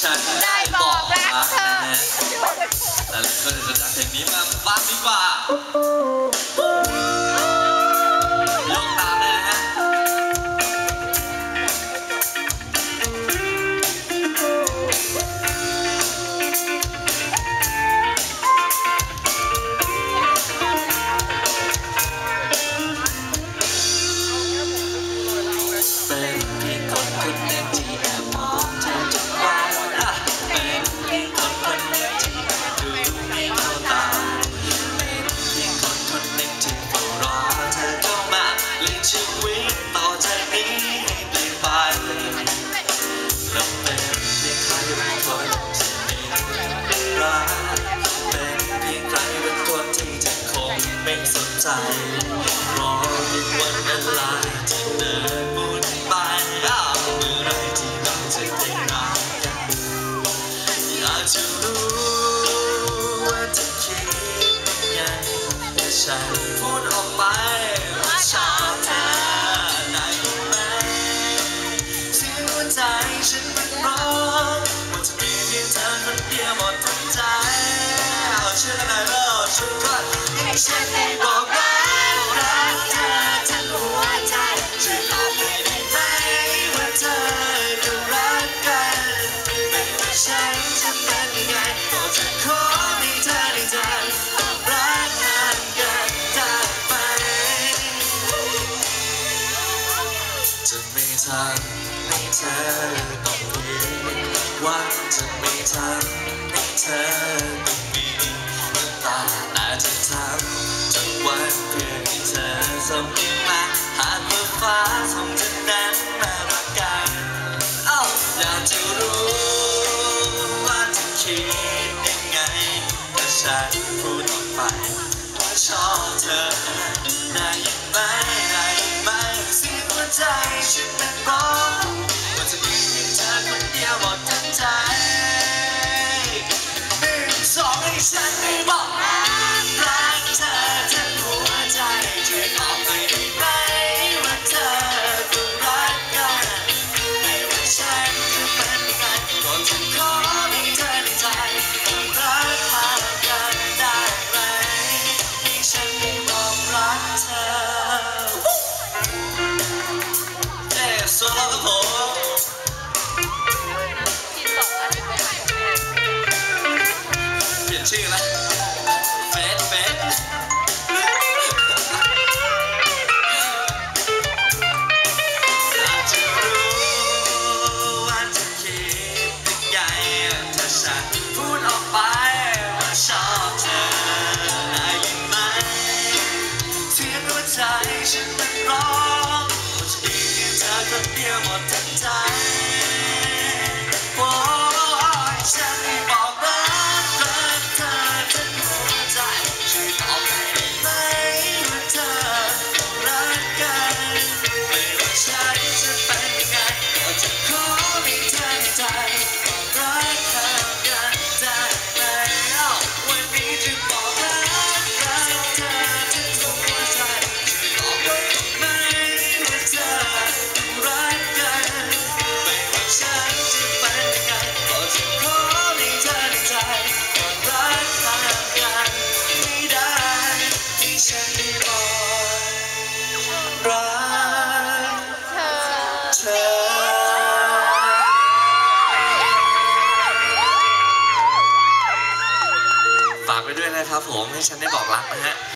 ฉันได้ได้บบออกกรักรักเธอนะฮะแต่ละคนจะจากเพลงนี้มาฟังดีกว่า ใจรองวันเวลาที่เดินหมุนไปอ้าเมื่อไรที่เราจะได้รักกันอยากจะรู้ว่าเธอคิดยังไงแต่ฉันพูดออกไปว่าชอบเธอได้ไหมเสียงหัวใจฉันมันร้องว่าจะมีเพียงเธอคนเดียวหมดทั้งใจเอาเชื่อกันหน่อยเร็วช่วยกันให้ฉันได้ ทำให้เธอต้องผิดหวังจะไม่ทำให้เธอต้องมีน้ำตาอาจจะทำทุกวันเพื่อให้เธอสมมาหากว่าฟ้าส่งจะนั้นมารักกันเอ้าอยากจะรู้ว่าเธอคิดยังไงถ้าฉันพูดออกไปว่าชอบเธอ ใจฉันนั้นบอกว่าจะมีเพียงเธอคนเดียวหมดทั้งใจหนึ่งสองให้ฉัน ผมให้ฉันได้บอกรักนะฮะ